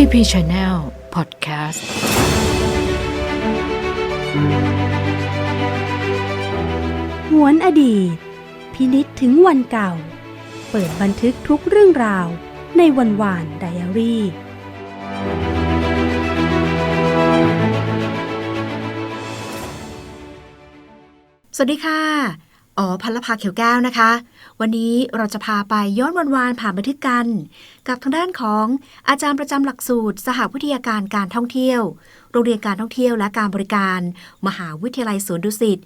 TP Channel Podcast หวนอดีต พินิษถึงวันเก่า เปิดบันทึกทุกเรื่องราวในวันวานไดอารี่ สวัสดีค่ะ อ๋อพัลภาเขียวแก้วนะคะ วันนี้เราจะพาไปย้อนวันวานผ่านบันทึกกัน กับทางด้านของอาจารย์ประจำหลักสูตร สหวิทยาการการท่องเที่ยว โรงเรียนการท่องเที่ยวและการบริการ มหาวิทยาลัยสวนดุสิต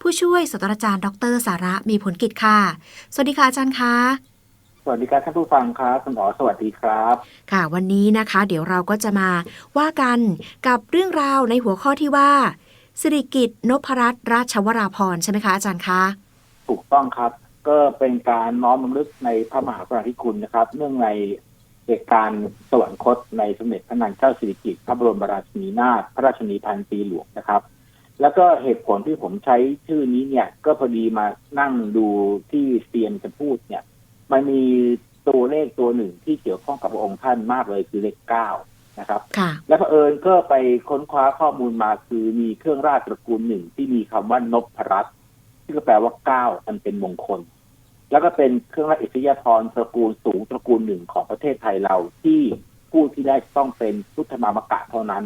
ผู้ช่วยศาสตราจารย์ ดร สาระมีผลกิจค่ะ สวัสดีค่ะอาจารย์คะสวัสดีครับท่านผู้ฟังครับคุณหมอสวัสดีครับ ค่ะวันนี้นะคะ เดี๋ยวเราก็จะมาว่ากันกับเรื่องราวในหัวข้อที่ว่าสิริกิตนพรัตน์ราชวราพรณ์ใช่ไหมคะอาจารย์คะ ถูกต้องครับ ก็เป็นการน้อมรำลึกในพระมหากรุณาธิคุณนะครับ เนื่องในเหตุการณ์สวรรคตในสมเด็จพระนางเจ้าสิริกิติ์พระบรมราชินีนาถพระราชนีพันปีหลวงนะครับ แล้วก็เหตุผลที่ผมใช้ชื่อนี้เนี่ย ก็พอดีมานั่งดูที่เซียนจะพูดเนี่ย มันมีตัวเลขตัวหนึ่งที่เกี่ยวข้องกับพระองค์ท่านมากเลยคือเลขเก้านะครับค่ะและเผอิญก็ไปค้นคว้าข้อมูลมาคือมีเครื่องราชตระกูลหนึ่งที่มีคำว่านพรัตน์ที่ก็แปลว่าเก้ามันเป็นมงคล แล้วก็เป็นเครื่องราชอิสริยาภรณ์ตระกูลสูงตระกูลหนึ่งของประเทศไทยเราที่ผู้ที่ได้ต้องเป็นพุทธมามกะเท่านั้น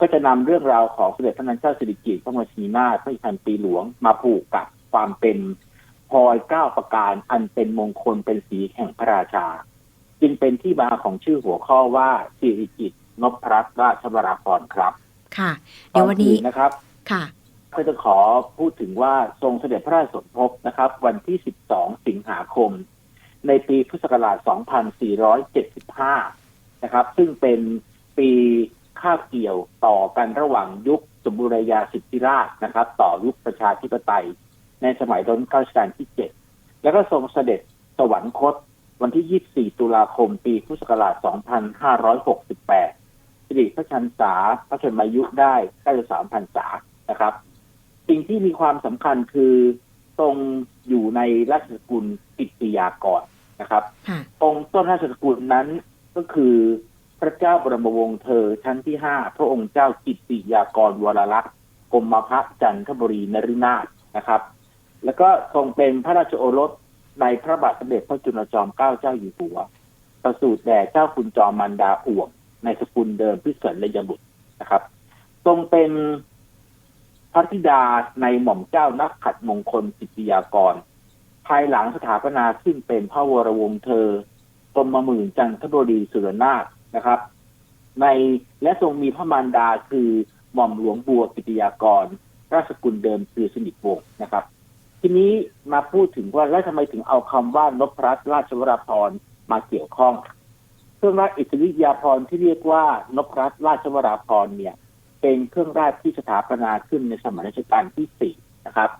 ก็จะนำเรื่องราวของสมเด็จพระนางเจ้าสิริกิติ์พระมเหสีนาถพระอิพันปีหลวงมาผูกกับความเป็นพลอยเก้าประการอันเป็นมงคลเป็นสีแห่งพระราชา จึงเป็นที่มาของชื่อหัวข้อว่าสิริกิติ์นพรัตน์ราชวราพรณ์ครับ ค่ะ เดี๋ยววันนี้ก่ออื่นะครับ ค่ะ ก็จะขอพูดถึงว่าทรงเสด็จพระราชสมภพนะครับ วันที่ 12 สิงหาคม ในปีพุทธศักราช 2475 นะครับ ซึ่งเป็นปีคาบเกี่ยวต่อกันระหว่างยุคสมบูรณาญาสิทธิราชนะครับ ต่อยุคประชาธิปไตย ในสมัยรัชกาลที่ 7 แล้วก็ทรงเสด็จสวรรคตวันที่ 24 ตุลาคม ปีพุทธศักราช 2568สิริพระชันษาพระชนมายุได้93พรรษานะครับ สิ่งที่มีความสำคัญคือทรงอยู่ในราชสกุลกิตติยากรนะครับค่ะองค์ต้นราชสกุลนั้นก็คือพระเจ้าบรมวงศ์เธอชั้นที่ห้าพระองค์เจ้ากิตติยากรวรลักษณ์กรมพระจันทบุรีนรินาถนะครับ แล้วก็ทรงเป็นพระราชโอรสในพระบาทสมเด็จพระจุลจอมเกล้าเจ้าอยู่หัว ประสูติแด่เจ้าคุณจอมมันดาอ่วงในสกุลเดิมพิศรเลยบุตรนะครับ ทรงเป็นพ ระธิดาในหม่อมเจ้านักขัดมงคลกิติยากร ภายหลังสถาปนาขึ้นเป็นพระวรวงศ์เธอกรมหมื่นจันทบุรีสุรนาถนะครับ ในและทรงมีพระมารดาคือหม่อมหลวงบัวกิติยากร ราชสกุลเดิมคือสนิทวงศ์นะครับ ทีนี้มาพูดถึงว่าแล้วทำไมถึงเอาคำว่านพรัตราชวราภรมาเกี่ยวข้อง เครื่องราชอิสริยาภรณ์ที่เรียกว่านพรัตราชวราภรเนี่ย เป็นเครื่องราชที่สถาปนาขึ้นในสมัยรัชกาลที่สี่นะครับ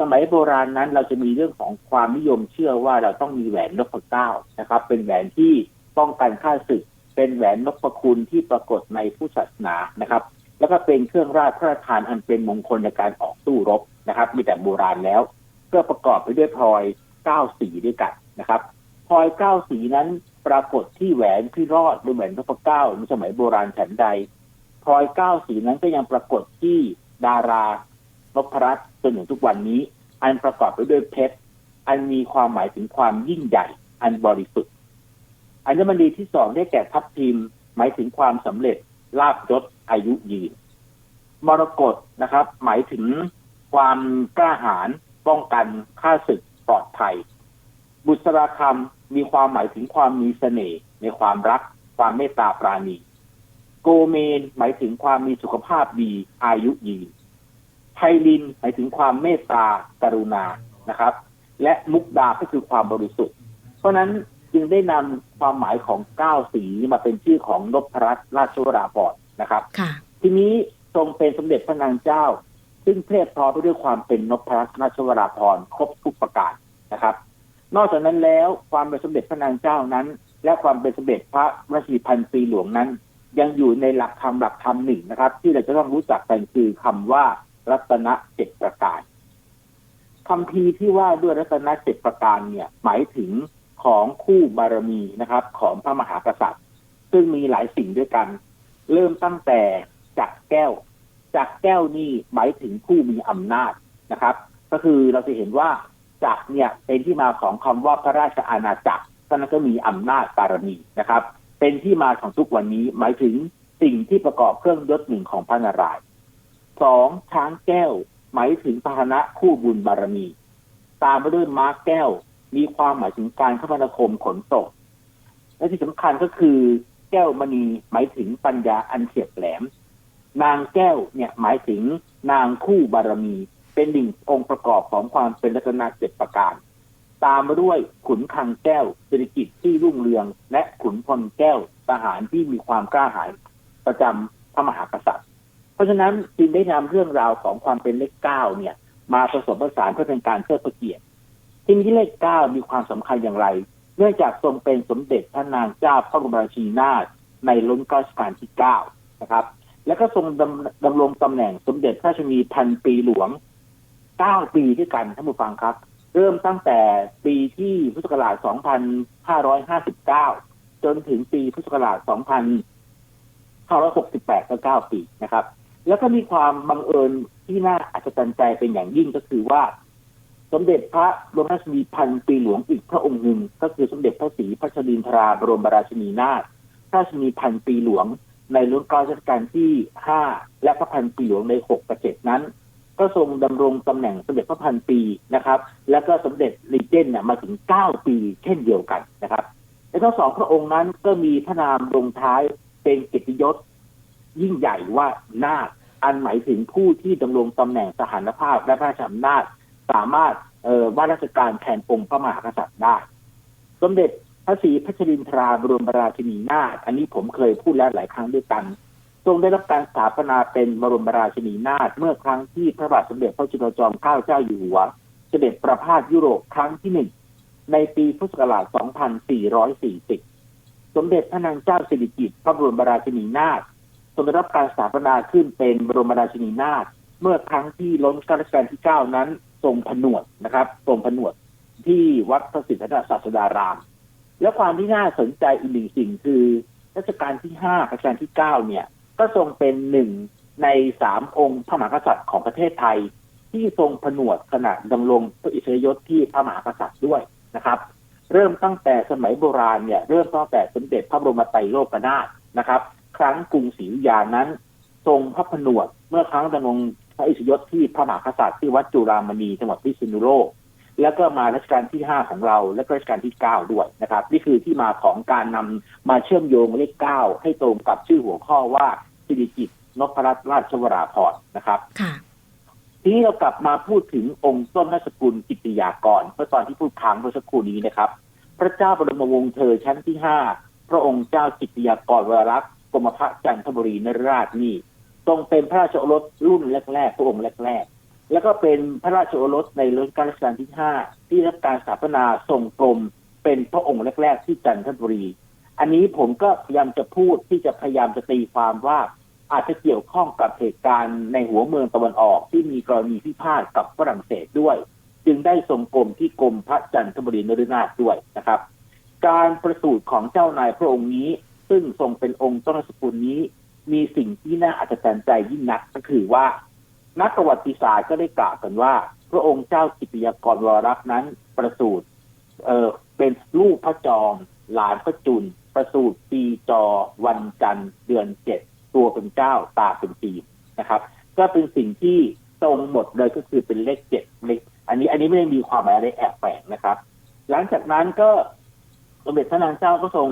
สมัยโบราณนั้นเราจะมีเรื่องของความนิยมเชื่อว่าเราต้องมีแหวนนพเก้านะครับ เป็นแหวนที่ป้องกันข้าศึก เป็นแหวนนพคุณที่ปรากฏในพุทธศาสนานะครับ แล้วก็เป็นเครื่องราชพระราชทานอันเป็นมงคลในการออกสู้รบนะครับ มีแต่โบราณแล้วก็ประกอบไปด้วยพลอยเก้าสีด้วยกันนะครับพลอยเก้าสีนั้นปรากฏที่แหวนที่รอดด้วยแหวนนพเก้าในสมัยโบราณฉันใด พลอยเก้าสีนั้นก็ยังปรากฏที่ดารานพรัตน์จนถึงทุกวันนี้ อันประกอบไปด้วยเพชรอันมีความหมายถึงความยิ่งใหญ่ อันบริสุทธิ์อัญมณีที่สองได้แก่ทัพทิมหมายถึงความสำเร็จลาบยศอายุยืนมรกตนะครับ หมายถึงความกล้าหาญป้องกันค่าศึกปลอดภัย บุษราคำมีความหมายถึงความมีเสน่ห์ในความรัก ความเมตตาปราณี โกเมนหมายถึงความมีสุขภาพดีอายุยืนไพลินหมายถึงความเมตตากรุณานะครับ และมุกดาก็คือความบริสุทธิ์ เพราะฉะนั้นจึงได้นำความหมายของเก้าสีมาเป็นชื่อของนพรัตน์ราชวราภรณ์นะครับค่ะทีนี้ทรงเป็นสมเด็จพระนางเจ้า ซึ่งเพรียบพร้อมไปด้วยความเป็นนพรัตน์ราชวราภรณ์ครบทุกประการนะครับ นอกจากนั้นแล้วความเป็นสมเด็จพระนางเจ้านั้น และความเป็นสมเด็จพระราชินีพันปีหลวงนั้น ยังอยู่ในหลักธรรมหลักธรรมหนึ่งนะครับ ที่เราจะต้องรู้จักกันคือคำว่ารัตนเจ็ดประการคำพีที่ว่าด้วยรัตนเจ็ดประการเนี่ย หมายถึงของคู่บารมีนะครับ ของพระมหากษัตริย์ ซึ่งมีหลายสิ่งด้วยกัน เริ่มตั้งแต่จักรแก้วจักรแก้วนี่หมายถึงผู้มีอำนาจนะครับ ก็คือเราจะเห็นว่าจักรเนี่ยเป็นที่มาของคำว่าพระราชอาณาจักรก็นั่นก็มีอำนาจบารมีนะครับ เป็นที่มาของทุกวันนี้หมายถึงสิ่งที่ประกอบเครื่องยศหนึ่งของพระนารายณ์สองช้างแก้ว หมายถึงพาหนะคู่บุญบารมี ตามมาด้วยม้าแก้ว มีความหมายถึงการคมนาคมขนส่งและที่สำคัญก็คือ แก้วมณีหมายถึงปัญญาอันเฉียบแหลม นางแก้วเนี่ยหมายถึงนางคู่บารมี เป็นหนึ่งองค์ประกอบของความเป็นรัตนเจ็ดประการ ตามมาด้วยขุนคังแก้วเศรษฐกิจที่รุ่งเรือง และขุนพลแก้วทหารที่มีความกล้าหาญประจำพระมหากษัตริย์ เพราะฉะนั้นจึงได้นำเรื่องราวของความเป็นเลขเก้าเนี่ย มาผสมผสานเพื่อเป็นการเทิดพระเกียรติที่นี้เลขเก้ามีความสำคัญอย่างไร เนื่องจากทรงเป็นสมเด็จพระนางเจ้าพระบรมราชินีนาถในรัชการัชกาลที่เก้านะครับ แล้วก็ทรงดำดำรงตำแหน่งสมเด็จพระชินีพันปีหลวงเก้าปีด้วยกันท่านผู้ฟังครับ เริ่มตั้งแต่ปีที่พุทธศักราช 2559 จนถึงปีพุทธศักราช 2568 ก็ 9 ปีนะครับ แล้วก็มีความบังเอิญที่น่าอัศจรรย์ใจเป็นอย่างยิ่งก็คือว่า สมเด็จพระบรมราชินีพันปีหลวงอีกพระองค์หนึ่ง ก็คือสมเด็จพระศรีพัชรินทราบรมราชินีนาถพระราชินีพันปีหลวงในรุ่นเก้ารัชกาลที่ห้าและพระพันปีหลวงในหกกับเจ็ดนั้น ก็ทรงดำรงตำแหน่งสมเด็จพระพันปีนะครับ แล้วก็สมเด็จลีเจนเนี่ยมาถึงเก้าปีเช่นเดียวกันนะครับและทั้งสองพระองค์นั้นก็มีพระนามลงท้ายเป็นเกียรติยศยิ่งใหญ่ว่านาถอันหมายถึงผู้ที่ดำรงตำแหน่งสถานภาพและพระราชอำนาจสามารถเอ่อว่าราชการแทนองค์พระมหากษัตริย์ได้ สมเด็จพระศรีพัชรินทราบรมราชินีนาถอันนี้ผมเคยพูดแล้วหลายครั้งด้วยกัน รงได้รับการสถาปนาเป็นบรมราชินีนาถเมื่อครั้งที่พระบาทสมเด็จพระจุลจอมเกล้าเจ้าอยู่หัว เสด็จประพาสยุโรปครั้งที่หนึ่งในปีพุทธศักราช 2440 สมเด็จพระนางเจ้าสิริกิติ์พระบรมราชินีนาถทรงได้รับการสถาปนาขึ้นเป็นบรมราชินีนาถเมื่อครั้งที่ล้นรัชกาลที่ 9 นั้นทรงผนวดนะครับทรงผนวดที่วัดพระศรีสันศาสดาราม และความที่น่าสนใจอีกหนึ่งสิ่งคือรัชกาลที่ห้ารัชกาลที่เก้าเนี่ย ก็ทรงเป็นหนึ่งในสามองค์พระมหากษัตริย์ของประเทศไทย ที่ทรงผนวดขณะดำรงพระอิสริยยศที่พระมหากษัตริย์ด้วยนะครับ เริ่มตั้งแต่สมัยโบราณเนี่ยเริ่มตั้งแต่สมเด็จพระบรมไตรโลกนาถนะครับ ครั้งกรุงศรีอยุธยานั้น ทรงพระผนวดเมื่อครั้งดำรงพระอิสริยยศที่พระมหากษัตริย์ที่วัดจุฬามณีจังหวัดพิษณุโลกแล้วก็มารัชกาลที่ห้าของเรา และรัชกาลที่เก้าด้วยนะครับ นี่คือที่มาของการนำมาเชื่อมโยงเลขเก้าให้ตรงกับชื่อหัวข้อว่า สิริกิตนพรัตนราชวราภรณ์นะครับค่ะทีนี้เรากลับมาพูดถึงองค์ต้นราชกุลกิติยากรเมื่อตอนที่พูดค้างเมื่อสักครู่นี้นะครับ พระเจ้าบรมวงศ์เธอชั้นที่ห้าพระองค์เจ้ากิติยากรวรรักษ์กรมพระจันทบุรีนราชนี่ทรงเป็นพระราชโอรสรุ่นแรกๆพระองค์แรกๆ แล้วก็เป็นพระราชโอรสในรัชกาลรัชกาลที่ห้าที่รับการสถาปนาทรงกรมเป็นพระองค์แรก ๆ ที่จันทบุรี อันนี้ผมก็พยายามจะพูดที่จะพยายามจะตีความว่า อาจจะเกี่ยวข้องกับเหตุการณ์ในหัวเมืองตะวันออกที่มีกรณีพิพาทกับฝรั่งเศสด้วย จึงได้ทรงกรมที่กรมพระจันทบุรีนฤนาถด้วยนะครับ การประสูติของเจ้านายพระองค์นี้ ซึ่งทรงเป็นองค์ต้นสกุลนี้ มีสิ่งที่น่าอัศจรรย์ใจยิ่งนักก็คือว่า นักประวัติศาสตร์ก็ได้กล่าวกันว่า พระองค์เจ้ากิติยากรวรรักษ์นั้นประสูติเออเป็นลูกพระจอมหลานพระจุลประสูติปีจอวันจันทร์เดือนเจ็ด ตัวเป็นเก้าตาเป็นปีนะครับ ก็เป็นสิ่งที่ตรงหมดเลยก็คือเป็นเลขเจ็ดเลขอันนี้อันนี้ไม่ได้มีความหมายอะไรแอบแฝงนะครับ หลังจากนั้นก็สมเด็จพระนางเจ้าก็ทรง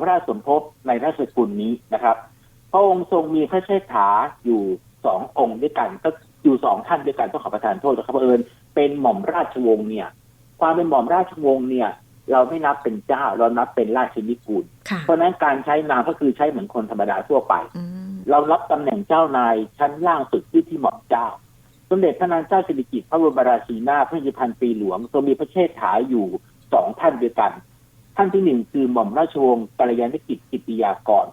พระราชสมภพในราชสกุลนี้นะครับ พระองค์ทรงมีพระเชษฐาอยู่สององค์ด้วยกันก็อยู่สองท่านด้วยกันต้องขอประทานโทษนะครับเอิญเป็นหม่อมราชวงศ์เนี่ย ความเป็นหม่อมราชวงศ์เนี่ย เราไม่นับเป็นเจ้า เรานับเป็นราชนิกูลค่ะเพราะฉะนั้นการใช้นามก็คือใช้เหมือนคนธรรมดาทั่วไปอืมเรารับตำแหน่งเจ้านายชั้นล่างสุดที่ที่หม่อมเจ้า สมเด็จพระนางเจ้าสิริกิติ์พระบรมราชินีนาถพระราชพันปีหลวงทรงมีพระเชษฐาอยู่สองท่านด้วยกัน ท่านที่หนึ่งคือหม่อมราชวงศ์กัลยาณกิจกิติยากร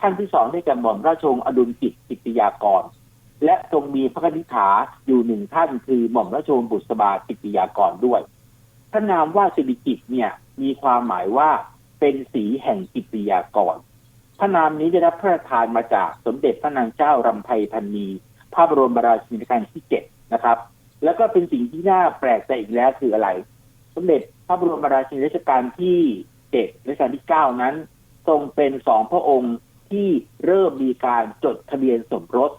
ท่านที่สองได้แก่หม่อมราชวงศ์อดุลกิจกิติยากร และทรงมีพระคณิษฐาอยู่หนึ่งท่านคือหม่อมราชวงศ์บุษบากิติยากรด้วย พระนามว่าสิริกิตเนี่ยมีความหมายว่าเป็นสีแห่งกิติยากร พระนามนี้ได้รับพระราชทานมาจากสมเด็จพระนางเจ้ารำไพพันนีพระบรมราชินีกาลที่เจ็ดนะครับ แล้วก็เป็นสิ่งที่น่าแปลกใจอีกแล้วคืออะไร สมเด็จพระบรมราชินีรัชกาลที่เจ็ดรัชกาลที่เก้านั้น ทรงเป็นสองพระองค์ที่เริ่มมีการจดทะเบียนสมรส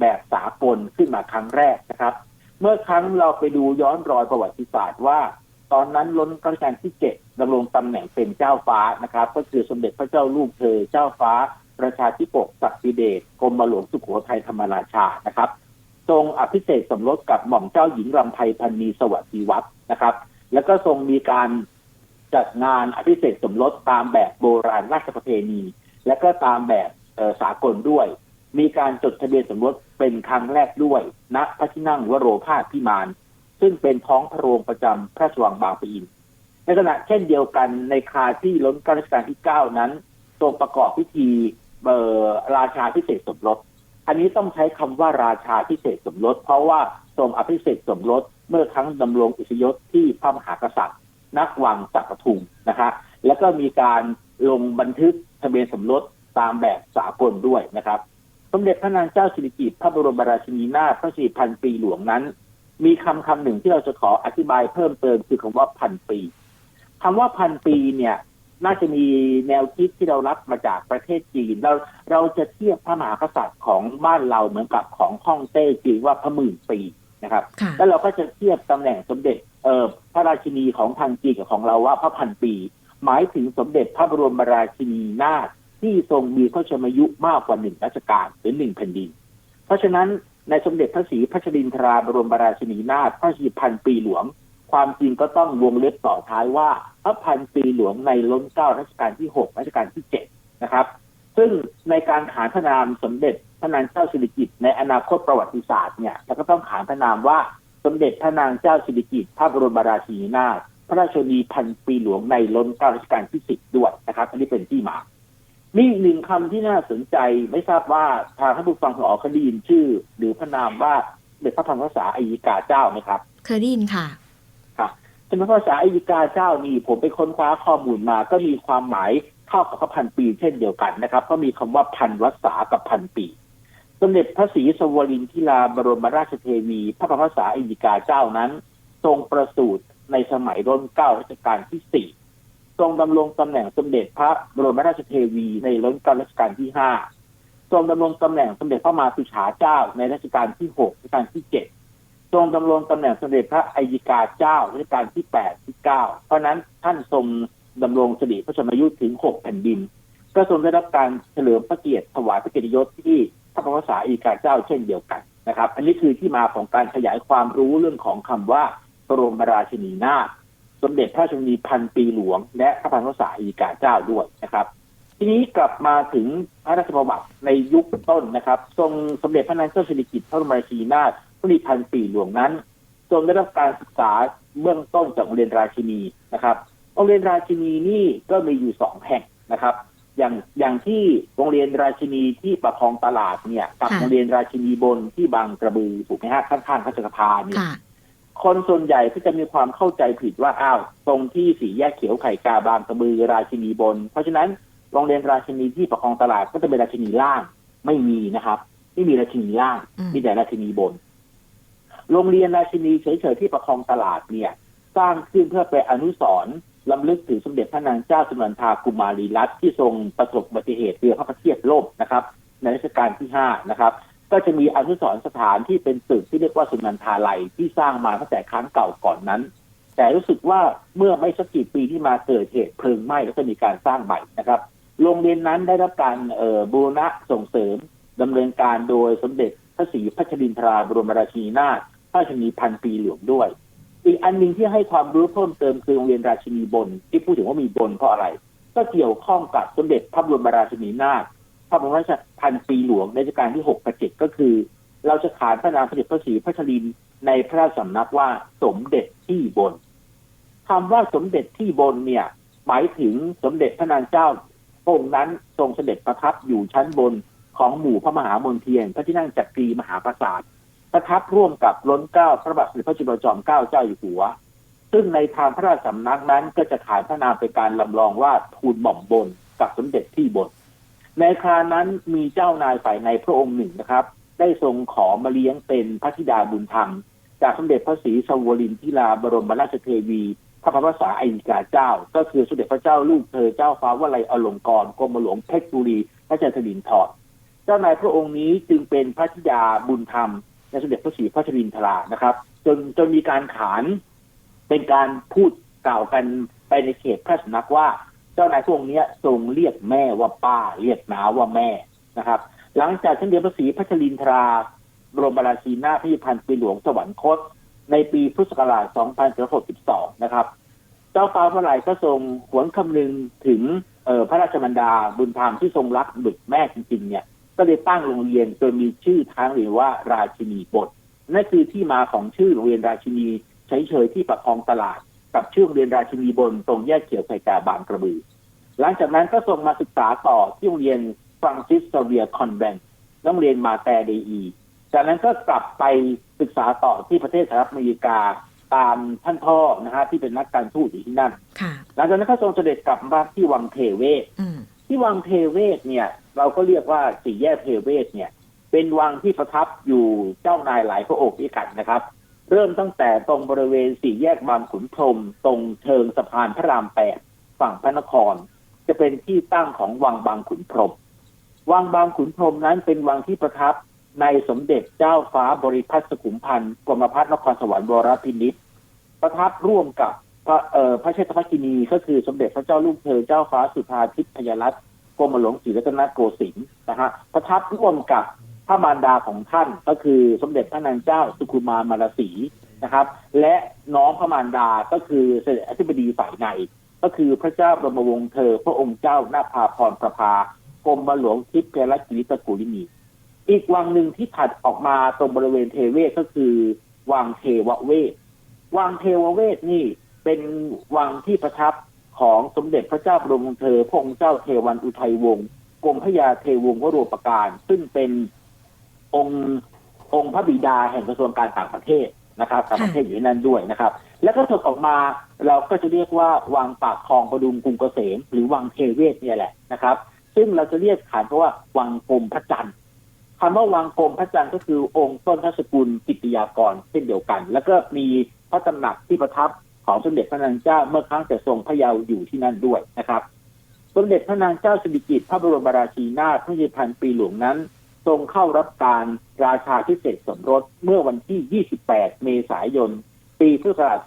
แบบสากลขึ้นมาครั้งแรกนะครับ เมื่อครั้งเราไปดูย้อนรอยประวัติศาสตร์ว่า ตอนนั้นล้นรัชกาลที่เจ็ดดำรงตำแหน่งเป็นเจ้าฟ้านะครับ ก็คือสมเด็จพระเจ้าลูกเธอเจ้าฟ้า ประชาธิปกศักดิเดชกรมหลวงสุโขทัยธรรมราชานะครับทรงอภิเษกสมรสกับหม่อมเจ้าหญิงรำไพพันนีสวัสดีวัฒนะครับ แล้วก็ทรงมีการจัดงานอภิเษกสมรสตามแบบโบราณราชประเพณี และก็ตามแบบสากลด้วย มีการจดทะเบียนสมรสเป็นครั้งแรกด้วยณพระที่นั่งวโรภาสพิมาน ซึ่งเป็นท้องพระโรงประจำพระราชวังบางปะอิน ในขณะเช่นเดียวกันในคาที่ล้นการัชกาลที่เก้านั้นทรงประกอบพิธีเอ่อราชาพิเศษสมรส อันนี้ต้องใช้คำว่าราชาพิเศษสมรส เพราะว่าทรงอภิเษกสมรสเมื่อครั้งดำรงอิสยศที่พระมหากษัตริย์ นักวังจักรทุงนะคะแล้วก็มีการลงบันทึกทะเบียนสมรสตามแบบสากลด้วยนะครับ สมเด็จพระนางเจ้าสิริกิติ์พระบรมราชินีนาถพระสิริพันปีหลวงนั้น มีคำคำหนึ่งที่เราจะขออธิบายเพิ่มเติมคือคำว่าพันปีคำว่าพันปีเนี่ย น่าจะมีแนวคิดที่เรารับมาจากประเทศจีนเราเราจะเทียบพระมหากษัตริย์ของบ้านเราเหมือนกับของฮ่องเต้จีนว่าพระหมื่นปีนะครับค่ะแล้วเราก็จะเทียบตำแหน่งสมเด็จเอ่อพระราชินีของทางจีนกับของเราว่าพระพันปี หมายถึงสมเด็จพระบรมราชินีนาถที่ทรงมีพระชนมายุมากกว่าหนึ่งรัชกาลหรือหนึ่งแผ่นดิน เพราะฉะนั้น ในสมเด็จพระศรีพัชรินทราบรมราชินีนาถพระสิริพันปีหลวง ความจริงก็ต้องวงเล็บต่อท้ายว่าพระพันปีหลวงในล้นเก้ารัชกาลที่หกรัชกาลที่เจ็ดนะครับ ซึ่งในการขานพระนามสมเด็จพระนางเจ้าสิริกิติ์ในอนาคตประวัติศาสตร์เนี่ยเราก็ต้องขานพระนามว่าสมเด็จพระนางเจ้าสิริกิติ์พระบรมราชินีนาถพระราชนีพันปีหลวงในล้นเก้ารัชกาลที่สิบด้วยนะครับอันนี้เป็นที่มา มีอีกหนึ่งคำที่น่าสนใจไม่ทราบว่าทางท่านผู้ฟังของออเคยได้ยินชื่อ หรือพระนามว่าสมเด็จพระพันภาษาอัยกาเจ้าไหมครับ เคยได้ยินค่ะครับสมเด็จพระภาษาอัยกาเจ้านี่ผมไปค้นคว้าข้อมูลมา ก็มีความหมายเข้ากับพระพันปีเช่นเดียวกันนะครับ ก็มีคำว่าพันวัษากับพันปีสมเด็จพระศรีสวรินทิลาบรมราชเทวี พระพันภาษาอัยกาเจ้านั้น ทรงประสูติในสมัยรัชเก้ารัชกาลที่สี่ ทรงดำรงตำแหน่งสมเด็จพระบรมราชเทวีในรัชกาลรัชกาลที่ห้าทรงดำรงตำแหน่งสมเด็จพระมาสุฉาเจ้าในรัชกาลที่หกรัชกาลที่เจ็ดทรงดำรงตำแหน่งสมเด็จพระอัยกาเจ้ารัชกาลที่แปดที่เก้าเพราะนั้นท่านทรงดำรงสิริพระชนมายุถึงหกแผ่นดิน ก็ทรงได้รับการเฉลิมพระเกียรติถวายพระเกียรติยศที่พระบรมศาอัยกาเจ้าเช่นเดียวกันนะครับ อันนี้คือที่มาของการขยายความรู้เรื่องของคำว่าบรมราชินีนาถ สมเด็จพระชนนีพันปีหลวง และพระพันภาษาอัยกาเจ้าด้วยนะครับ ทีนี้กลับมาถึงพระราชประวัติในยุคต้นนะครับ ทรงสมเด็จพระนางเจ้าสิริกิติ์พระบรมราชินีนาถพระนีพันปีหลวงนั้นทรงได้รับการศึกษาเบื้องต้นจากโรงเรียนราชินีนะครับโรงเรียนราชินีนี่ก็มีอยู่สองแห่งนะครับ อย่างอย่างที่โรงเรียนราชินีที่ประคองตลาดเนี่ย กับค่ะโรงเรียนราชินีบนที่บางกระบือถูกไหมฮะข้างๆพระจักรพาเนี่ย ค่ะคนส่วนใหญ่ก็จะมีความเข้าใจผิดว่าอ้าวตรงที่สีแยกเขียวไข่กาบางกระบือราชินีบน เพราะฉะนั้นโรงเรียนราชินีที่ประคองตลาดก็จะเป็นราชินีล่างไม่มีนะครับ ไม่มีราชินีล่างอืมมีแต่ราชินีบน โรงเรียนราชินีเฉยๆที่ประคองตลาดเนี่ย สร้างขึ้นเพื่อไปนอนุสรณ์ลำลึกถึงสมเด็จพระนางเจ้าสุนันทากุมารีรัตน์ที่ทรงประสบอุบัติเหตุเรือพระประเทียบล่มนะครับ ในรัชกาลที่ห้านะครับ ก็จะมีอนุสรณ์สถานที่เป็นตึกที่เรียกว่าสุนันทาลัยที่สร้างมาตั้งแต่ครั้งเก่าก่อนนั้น แต่รู้สึกว่าเมื่อไม่สักกี่ปีที่มาเกิดเหตุเพลิงไหม้แล้วก็มีการสร้างใหม่นะครับ โรงเรียนนั้นได้รับการออบูรณะส่งเสริมดำเนินการโดยสมเด็จพระศรีพัชรินทราบรมราชินีนาถพระราชินีพันปีหลวงด้วย อีกอันหนึ่งที่ให้ความรู้เพิ่มเติมคือโรงเรียนราชินีบนที่พูดถึงว่ามีบนเพราะอะไร ก็เกี่ยวข้องกับสมเด็จพระบรมราชินีนาถ พระบรมราชพันปีหลวงในรัชกาลที่หกกับเจ็ดก็คือ เราจะขานพระนามสมเด็จพระศรีพัชรินในพระราชสำนักว่าสมเด็จที่บนคำว่าสมเด็จที่บนเนี่ย หมายถึงสมเด็จพระนางเจ้าองค์นั้นทรงเสด็จประทับอยู่ชั้นบนของหมู่พระมหามนเทียนพระที่นั่งจักรีมหาปราสาทประทับร่วมกับล้นเกล้าพระบาทสมเด็จพระจุลจอมเกล้าเจ้าอยู่หัว ซึ่งในทางพระราชสำนักนั้นก็จะขานพระนามเป็นการลำลองว่าทูลหม่อมบนกับสมเด็จที่บน ในครานั้นมีเจ้านายฝ่ายในพระองค์หนึ่งนะครับ ได้ทรงขอมาเลี้ยงเป็นพระธิดาบุญธรรม จากสมเด็จพระศรีสวรินทิราบรมราชเทวีพระพระษาไอิกาเจ้า ก็คือสมเด็จพระเจ้าลูกเธอเจ้าฟ้าวลัยอลงกรกรมหลวงเพชรบุรีพระเจ้าสิรินทรเจ้านายพระองค์นี้จึงเป็นพระธิดาบุญธรรมในสมเด็จพระศรีพระชรินทรานะครับ จนจนมีการขานเป็นการพูดกล่าวกันไปในเขตพระสนักว่า เจ้านายพระองนี้ทรงเรียกแม่ว่าป้า เรียกน้าว่าแม่นะครับ หลังจากสมเด็จพระศรีพัชรินทราบรมราชินาพิพันธ์ปีหลวงสวรรคต ในปีพุทธศักราช 2462 นะครับ เจ้าฟ้าพระไหลก็ทรงหวนคำนึงถึงออพระราชมันดาบุญธรรมที่ทรงรักบุตรแม่จริงๆ เนี่ย ก็เลยตั้งโรงเรียนโดยมีชื่อทางเรียนว่าราชินีบท นั่นคือที่มาของชื่อโรงเรียนราชินีเฉยๆที่ประคองตลาด กับชื่อโรงเรียนราชินีบนตรงแยกเขียวไข่กาบางกระบือ หลังจากนั้นก็ส่งมาศึกษาต่อที่โรงเรียนฟรังซิสเซเวียคอนแวนต์โรงเรียนมาแต่เดอีจากนั้นก็กลับไปศึกษาต่อที่ประเทศสหรัฐอเมริกาตามท่านพ่อนะฮะที่เป็นนักการทูตอยู่ที่นั่นค่ะหลังจากนั้นก็ทรงเสด็จกลับมาที่วังเทเวศอืมที่วังเทเวศเนี่ย เราก็เรียกว่าสี่แยกเทเวศเนี่ย เป็นวังที่ประทับอยู่เจ้านายหลายพระองค์ด้วยกันนะครับ เริ่มตั้งแต่ตรงบริเวณสี่แยกบางขุนพรหมตรงเชิงสะพานพระรามแปดฝั่งพระนคร จะเป็นที่ตั้งของวังบางขุนพรหมวังบางขุนพรหมนั้นเป็นวังที่ประทับในสมเด็จเจ้าฟ้าบริพัตรสุขุมพันธ์กรมพัฒนครสวรรค์วรพินิษประทับร่วมกับพระเอ่อพระเชษฐกินีก็คือสมเด็จพระเจ้าลูกเธอเจ้าฟ้าสุธาทิพย์พยรัตน์กรมหลวงศรีรัตนโกสินทร์นะฮะประทับร่วมกับ ระมารดาของท่านก็คือสมเด็จพระนางเจ้าสุขุมามารสีนะครับ และน้องพระมารดาก็คือเสด็จอธิบดีฝ่ายใน ก็คือพระเจ้าบรมวงศ์เธอ พระองค์เจ้านาภาพรประภากรมหลวงทิพย์เพรกิริตกุลินี อีกวังหนึ่งที่ถัดออกมาตรงบริเวณเทเวศก็คือวังเทวเวศวังเทวเวศนี่เป็นวังที่ประทับของสมเด็จพระเจ้าบรมวงศ์เธอ พระองค์เจ้าเทวันอุทัยวงศ์กรมพระยาเทวงศ์วโรปการ ซึ่งเป็น องค์องค์พระบิดาแห่งกระทรวงการต่างประเทศนะครับต่างประเทศอยู่ในนั้นด้วยนะครับ แล้วก็ถดออกมาเราก็จะเรียกว่าวังปากคลองประดุมกรุงเกษมหรือวังเทเวศเนี่ยแหละนะครับ ซึ่งเราจะเรียกขานเพราะว่าวังกรมพระจันทร์คำว่าวังกรมพระจันทร์ก็คือองค์ต้นทศกุลกิตติยากรเช่นเดียวกัน แล้วก็มีพระตำหนักที่ประทับของสมเด็จพระนางเจ้าเมื่อครั้งแต่ทรงพระเยาว์อยู่ที่นั่นด้วยนะครับ สมเด็จพระนางเจ้าสิริกิติ์พระบรมราชินีนาถพระราชพันปีหลวงนั้น ทรงเข้ารับการราชาพิเศษกสมรสเมื่อวันที่ 28 เมษายน ปีพุทธศักราช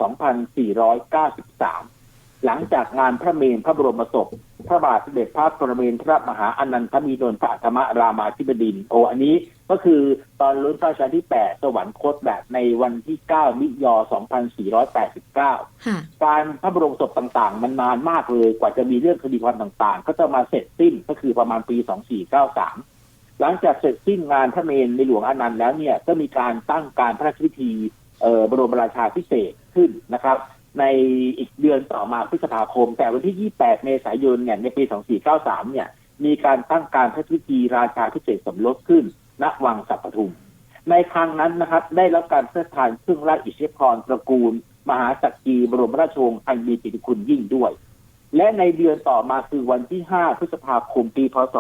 2493 หลังจากงานพระเมรุพระบรมศพ พระบาทสมเด็จพระปรเมนทรมหาอนันทมิดลพระอัฏฐมรามาธิบดินทร์โออันนี้ก็คือตอนรุ่นพระราชาที่ 8 สวรรคตแบบในวันที่ 9 มิยอ 2489ค่ะการพระบรมศพต่างๆ มันนานมากเลย กว่าจะมีเรื่องคดีความต่างๆ ก็จะมาเสร็จสิ้นก็คือประมาณปี 2493 หลังจากเสร็จสิ้นงานพระเมรในหลวงอนันต์แล้วเนี่ยก็มีการตั้งการพระราชพิธีบรมราชาพิเศษขึ้นนะครับ ในอีกเดือนต่อมาพฤษภาคม แต่วันที่ 28 เมษายนเนี่ยในปี 2493 เนี่ยมีการตั้งการพระราชพิธีราชาพิเศษสมรสขึ้นณวังสัปทุม ในครั้งนั้นนะครับได้รับการพระราชทานเครื่องราชอิสริยาภรณ์ตระกูล มหาสักกีบรมราชวงศ์อันมีกิตคุณยิ่งด้วย และในเดือนต่อมาคือวันที่ 5 พฤษภาคม ปีพศ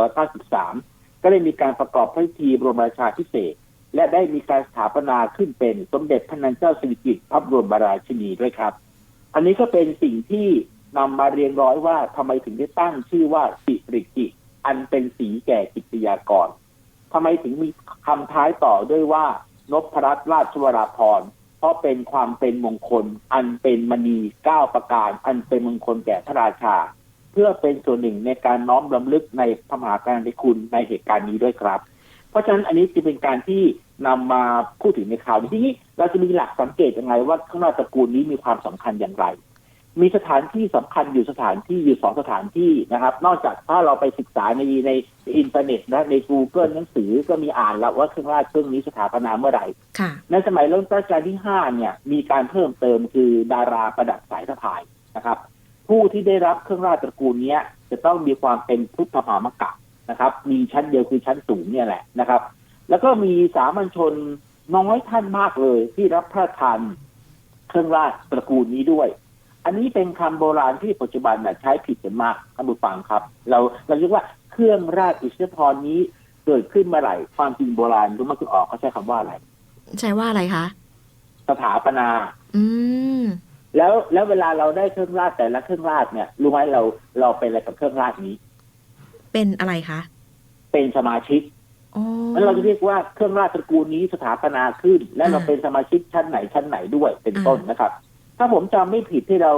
2493 ก็ได้มีการประกอบพิธีบรมราชาพิเศษ และได้มีการสถาปนาขึ้นเป็นสมเด็จพระนางเจ้าสิริกิติ์พระบรมราชินีด้วยครับ อันนี้ก็เป็นสิ่งที่นำมาเรียงร้อยว่าทำไมถึงได้ตั้งชื่อว่าสิริกิตอันเป็นสีแก่กิตยากรทำไมถึงมีคำท้ายต่อด้วยว่านพรัตนราชวราภร ราะเป็นความเป็นมงคล อันเป็นมณีเก้าประการ อันเป็นมงคลแก่พระราชา เพื่อเป็นส่วนหนึ่งในการน้อมรำลึกในพระมหากรุณาธิคุณในเหตุการณ์นี้ด้วยครับ เพราะฉะนั้นอันนี้จะเป็นการที่นำมาพูดถึงในข่าวนี้ทีนี้เราจะมีหลักสังเกตยังไงว่าข้างหน้าตระกูลนี้มีความสำคัญอย่างไร มีสถานที่สำคัญอยู่สถานที่อยู่สองสถานที่นะครับ นอกจากถ้าเราไปศึกษาในในอินเทอร์เน็ตนะใน Google หนังสือก็มีอ่านแล้วว่าเครื่องราชเครื่องนี้สถาปนาเมื่อไหร่ค่ะในสมัยรัชกาลที่ห้าเนี่ยมีการเพิ่มเติมคือดาราประดับสายสะพายนะครับ ผู้ที่ได้รับเครื่องราชตระกูลเนี้ยจะต้องมีความเป็นพุทธมามกะนะครับ มีชั้นเดียวคือชั้นสูงเนี่ยแหละนะครับ แล้วก็มีสามัญชนน้อยท่านมากเลยที่รับพระทานเครื่องราชตระกูลนี้ด้วย อันนี้เป็นคำโบราณที่ปัจจุบันน่ะใช้ผิดกันมากท่านผู้ฟังครับ เราเราเรียกว่าเครื่องราชอิสริยาภรณ์นี้เกิดขึ้นเมื่อไหร่ ความจริงโบราณรู้ไหมคุณออกเขาใช้คำว่าอะไร ใช่ว่าอะไรคะสถาปนา อืมแล้วแล้วเวลาเราได้เครื่องราชแต่ละเครื่องราชเนี่ยรู้ไหมเราเราเป็นอะไรกับเครื่องราชนี้ เป็นอะไรคะเป็นสมาชิกอ๋อแล้วเราจะเรียกว่าเครื่องราชตระกูลนี้สถาปนาขึ้น และเราอ่าเป็นสมาชิกชั้นไหนชั้นไหนด้วยเป็นอ่าต้นนะครับ ถ้าผมจำไม่ผิดที่เรา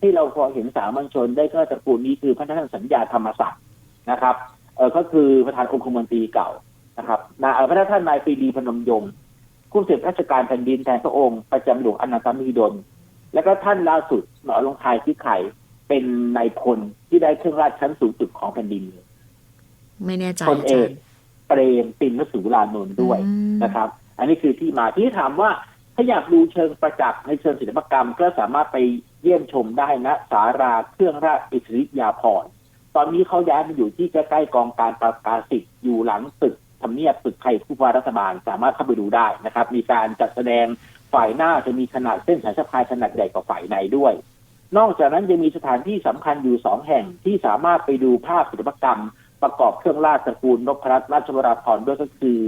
ที่เราพอเห็นสามัญชนได้ก็ตระกูลนี้คือพระท่านสัญญาธรรมศักดิ์นะครับเออก็คือประธานองคมนตรีเก่านะครับนาเอ่อพระท่านนายปรีดีพนมยงค์ผู้เสด็จราชการแผ่นดินแทนพระองค์ประจำหลวงอนันตมหิดล แล้วก็ท่านล่าสุดหนอลงทายที่ไข่เป็นนายพลที่ได้เครื่องราชชั้นสูงสุดของแผ่นดินไม่แน่ใจพลเออากจารย์เปรมปินวสุรานนท์ด้วยอืมนะครับ อันนี้คือที่มาที่ถามว่า ถ้าอยากดูเชิงประจักษ์ในเชิงศิลปกรรม ก็สามารถไปเยี่ยมชมได้นะสาราเครื่องราชอิสริยาภรณ์ตอนนี้เขาย้ายมาอยู่ที่ใกล้ๆกองการประกาศิษย์อยู่หลังตึกทำเนียบตึกไทยผู้ว่ารัฐบาลสามารถเข้าไปดูได้นะครับ มีการจัดแสดงฝ่ายหน้าจะมีขนาดเส้นสายสะพายขนาดใหญ่กว่าฝ่ายในด้วย นอกจากนั้นยังมีสถานที่สำคัญอยู่สองแห่งที่สามารถไปดูภาพศิลปกรรม ประกอบเครื่องราชตระกูลนพรัตน์ราชวราภรณ์ด้วยก็คือ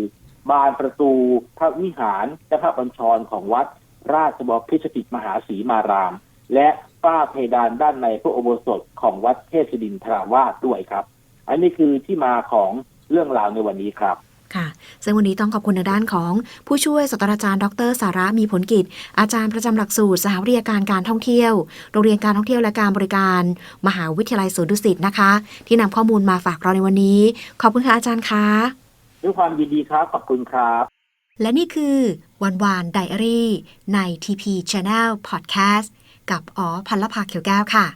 บานประตูพระวิหารและพระบัญชรของวัดราชบพิสติมหาศรีมาราม และฝ้าเพดานด้านในพระอุโบสถของวัดเทพศิดินทราวาสด้วยครับ อันนี้คือที่มาของเรื่องราวในวันนี้ครับค่ะซึ่งวันนี้ต้องขอบคุณในด้านของผู้ช่วยศาสตราจารย์ดร สาระมีผลกิจ อาจารย์ประจำหลักสูตรสหวิทยาการการท่องเที่ยว โรงเรียนการท่องเที่ยวและการบริการ มหาวิทยาลัยสวนดุสิตนะคะ ที่นำข้อมูลมาฝากเราในวันนี้ ขอบคุณค่ะอาจารย์คะ ด้วยความยินดีครับขอบคุณครับ และนี่คือวันวานไดอารี่ใน TP Channel Podcast กับอ๋อพันละภาเขียวแก้วค่ะ